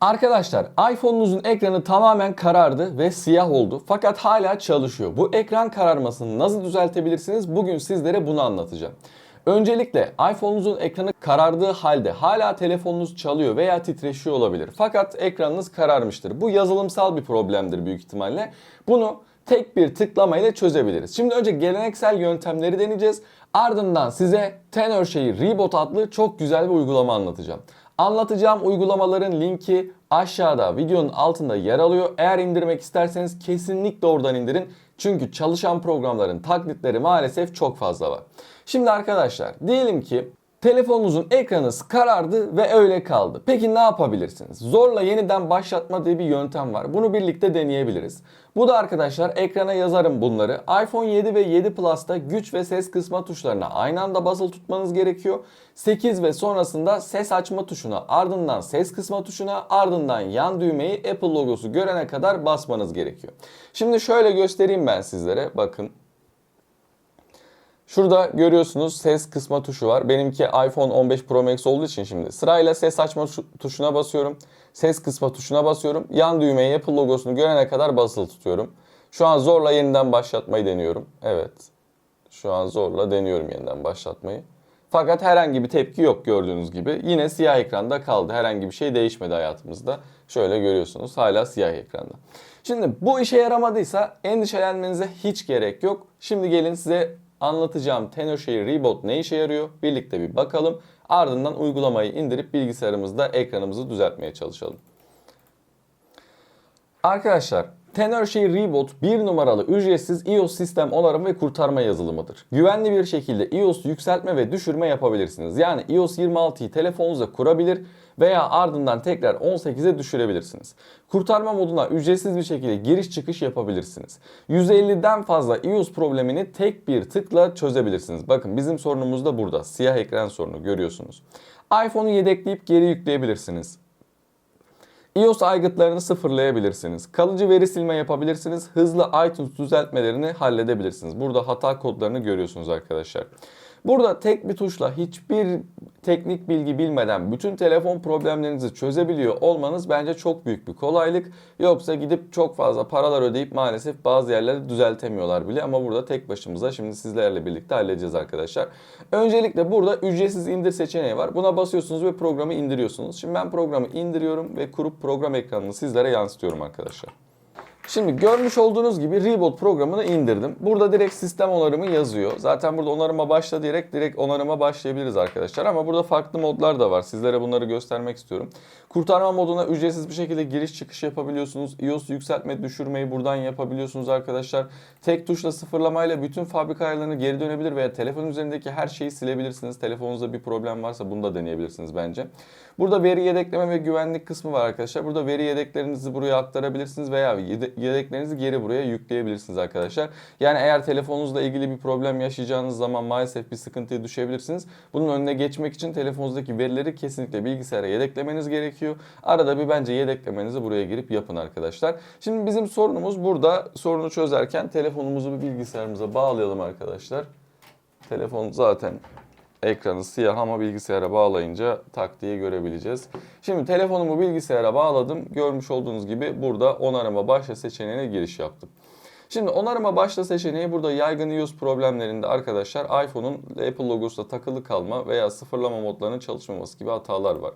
Arkadaşlar iPhone'unuzun ekranı tamamen karardı ve siyah oldu fakat hala çalışıyor. Bu ekran kararmasını nasıl düzeltebilirsiniz? Bugün sizlere bunu anlatacağım. Öncelikle iPhone'unuzun ekranı karardığı halde hala telefonunuz çalıyor veya titreşiyor olabilir. Fakat ekranınız kararmıştır. Bu yazılımsal bir problemdir büyük ihtimalle. Bunu tek bir tıklamayla çözebiliriz. Şimdi önce geleneksel yöntemleri deneyeceğiz. Ardından size TenorShare Reboot adlı çok güzel bir uygulama anlatacağım. Anlatacağım uygulamaların linki aşağıda videonun altında yer alıyor. Eğer indirmek isterseniz kesinlikle oradan indirin. Çünkü çalışan programların taklitleri maalesef çok fazla var. Şimdi arkadaşlar diyelim ki telefonunuzun ekranı karardı ve öyle kaldı. Peki ne yapabilirsiniz? Zorla yeniden başlatma diye bir yöntem var. Bunu birlikte deneyebiliriz. Bu da arkadaşlar ekrana yazarım bunları. iPhone 7 ve 7 Plus'ta güç ve ses kısma tuşlarına aynı anda basılı tutmanız gerekiyor. 8 ve sonrasında ses açma tuşuna, ardından ses kısma tuşuna, ardından yan düğmeyi Apple logosu görene kadar basmanız gerekiyor. Şimdi şöyle göstereyim ben sizlere. Bakın Şurada görüyorsunuz ses kısma tuşu var. Benimki iPhone 15 Pro Max olduğu için şimdi sırayla ses açma şu- tuşuna basıyorum. Ses kısma tuşuna basıyorum. Yan düğmeyi Apple logosunu görene kadar basılı tutuyorum. Şu an zorla yeniden başlatmayı deniyorum. Evet. Şu an zorla deniyorum yeniden başlatmayı. Fakat herhangi bir tepki yok gördüğünüz gibi. Yine siyah ekranda kaldı. Herhangi bir şey değişmedi hayatımızda. Şöyle görüyorsunuz hala siyah ekranda. Şimdi bu işe yaramadıysa endişelenmenize hiç gerek yok. Şimdi gelin size anlatacağım TenorShare Reboot ne işe yarıyor? Birlikte bir bakalım. Ardından uygulamayı indirip bilgisayarımızda ekranımızı düzeltmeye çalışalım. Arkadaşlar TenorShare Reboot bir numaralı ücretsiz iOS sistem onarım ve kurtarma yazılımıdır. Güvenli bir şekilde iOS yükseltme ve düşürme yapabilirsiniz. Yani iOS 26'yı telefonunuzda kurabilir veya ardından tekrar 18'e düşürebilirsiniz. Kurtarma moduna ücretsiz bir şekilde giriş çıkış yapabilirsiniz. 150'den fazla iOS problemini tek bir tıkla çözebilirsiniz. Bakın bizim sorunumuz da burada. Siyah ekran sorunu görüyorsunuz. iPhone'u yedekleyip geri yükleyebilirsiniz. iOS aygıtlarını sıfırlayabilirsiniz. Kalıcı veri silme yapabilirsiniz. Hızlı iTunes düzeltmelerini halledebilirsiniz. Burada hata kodlarını görüyorsunuz arkadaşlar. Burada tek bir tuşla hiçbir teknik bilgi bilmeden bütün telefon problemlerinizi çözebiliyor olmanız bence çok büyük bir kolaylık. Yoksa gidip çok fazla paralar ödeyip maalesef bazı yerleri düzeltemiyorlar bile ama burada tek başımıza şimdi sizlerle birlikte halledeceğiz arkadaşlar. Öncelikle burada ücretsiz indir seçeneği var. Buna basıyorsunuz ve programı indiriyorsunuz. Şimdi ben programı indiriyorum ve kurup program ekranını sizlere yansıtıyorum arkadaşlar. Şimdi görmüş olduğunuz gibi Reboot programını indirdim. Burada direkt sistem onarımı yazıyor. Zaten burada onarıma başla diyerek direkt onarıma başlayabiliriz arkadaşlar. Ama burada farklı modlar da var. Sizlere bunları göstermek istiyorum. Kurtarma moduna ücretsiz bir şekilde giriş çıkış yapabiliyorsunuz. iOS yükseltme düşürmeyi buradan yapabiliyorsunuz arkadaşlar. Tek tuşla sıfırlamayla bütün fabrika ayarlarını geri dönebilir veya telefon üzerindeki her şeyi silebilirsiniz. Telefonunuzda bir problem varsa bunu da deneyebilirsiniz bence. Burada veri yedekleme ve güvenlik kısmı var arkadaşlar. Burada veri yedeklerinizi buraya aktarabilirsiniz veya yedeklerinizi geri buraya yükleyebilirsiniz arkadaşlar. Yani eğer telefonunuzla ilgili bir problem yaşayacağınız zaman maalesef bir sıkıntıya düşebilirsiniz. Bunun önüne geçmek için telefonunuzdaki verileri kesinlikle bilgisayara yedeklemeniz gerekiyor. Arada bir bence yedeklemenizi buraya girip yapın arkadaşlar. Şimdi bizim sorunumuz burada sorunu çözerken telefonumuzu bir bilgisayarımıza bağlayalım arkadaşlar. Telefon zaten ekranı siyah ama bilgisayara bağlayınca tak diye görebileceğiz. Şimdi telefonumu bilgisayara bağladım. Görmüş olduğunuz gibi burada onarıma başla seçeneğine giriş yaptım. Şimdi onarıma başla seçeneği burada yaygın iOS problemlerinde arkadaşlar iPhone'un Apple logosuyla takılı kalma veya sıfırlama modlarının çalışmaması gibi hatalar var.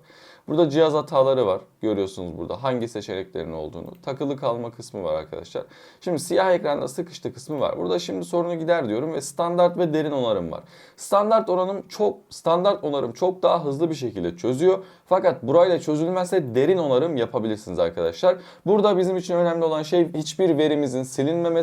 Burada cihaz hataları var. Görüyorsunuz burada hangi seçeneklerin olduğunu. Takılı kalma kısmı var arkadaşlar. Şimdi siyah ekranda sıkıştı kısmı var. Burada şimdi sorunu gider diyorum ve standart ve derin onarım var. Standart onarım çok standart onarım çok daha hızlı bir şekilde çözüyor. Fakat burayla çözülmezse derin onarım yapabilirsiniz arkadaşlar. Burada bizim için önemli olan şey hiçbir verimizin silinmemesi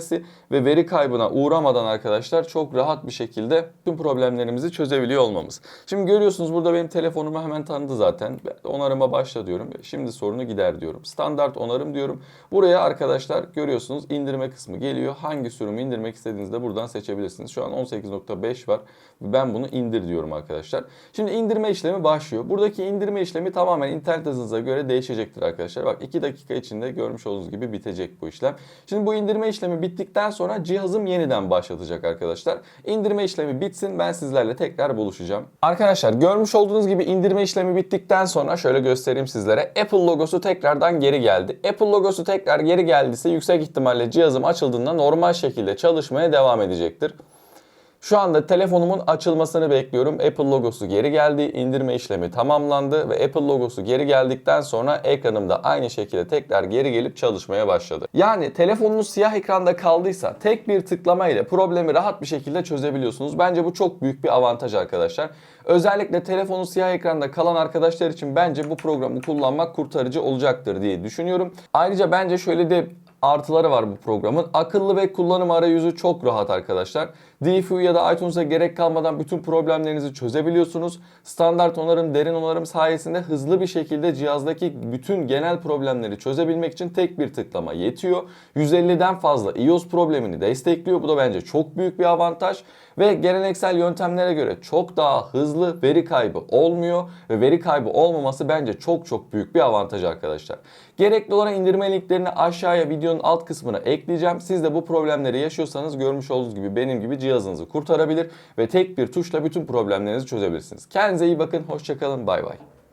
ve veri kaybına uğramadan arkadaşlar çok rahat bir şekilde tüm problemlerimizi çözebiliyor olmamız. Şimdi görüyorsunuz burada benim telefonumu hemen tanıdı zaten. Onarıma başla diyorum. Şimdi sorunu gider diyorum. Standart onarım diyorum. Buraya arkadaşlar görüyorsunuz indirme kısmı geliyor. Hangi sürümü indirmek istediğinizde buradan seçebilirsiniz. Şu an 18.5 var. Ben bunu indir diyorum arkadaşlar. Şimdi indirme işlemi başlıyor. Buradaki indirme işlemi tamamen internet hızınıza göre değişecektir arkadaşlar. Bak 2 dakika içinde görmüş olduğunuz gibi bitecek bu işlem. Şimdi bu indirme işlemi bittikten sonra cihazım yeniden başlatacak arkadaşlar. İndirme işlemi bitsin ben sizlerle tekrar buluşacağım. Arkadaşlar görmüş olduğunuz gibi indirme işlemi bittikten sonra şöyle göstereyim sizlere. Apple logosu tekrardan geri geldi. Apple logosu tekrar geri geldiyse yüksek ihtimalle cihazım açıldığında normal şekilde çalışmaya devam edecektir. Şu anda telefonumun açılmasını bekliyorum. Apple logosu geri geldi. İndirme işlemi tamamlandı ve Apple logosu geri geldikten sonra ekranım da aynı şekilde tekrar geri gelip çalışmaya başladı. Yani telefonunuz siyah ekranda kaldıysa tek bir tıklama ile problemi rahat bir şekilde çözebiliyorsunuz. Bence bu çok büyük bir avantaj arkadaşlar. Özellikle telefonu siyah ekranda kalan arkadaşlar için bence bu programı kullanmak kurtarıcı olacaktır diye düşünüyorum. Ayrıca bence şöyle de artıları var bu programın. Akıllı ve kullanım arayüzü çok rahat arkadaşlar. DFU ya da iTunes'a gerek kalmadan bütün problemlerinizi çözebiliyorsunuz. Standart onarım, derin onarım sayesinde hızlı bir şekilde cihazdaki bütün genel problemleri çözebilmek için tek bir tıklama yetiyor. 150'den fazla iOS problemini destekliyor. Bu da bence çok büyük bir avantaj ve geleneksel yöntemlere göre çok daha hızlı veri kaybı olmuyor ve veri kaybı olmaması bence çok çok büyük bir avantaj arkadaşlar. Gerekli olan indirme linklerini aşağıya videonun alt kısmına ekleyeceğim. Siz de bu problemleri yaşıyorsanız görmüş olduğunuz gibi benim gibi cihazınızı kurtarabilir ve tek bir tuşla bütün problemlerinizi çözebilirsiniz. Kendinize iyi bakın, hoşçakalın, bay bay.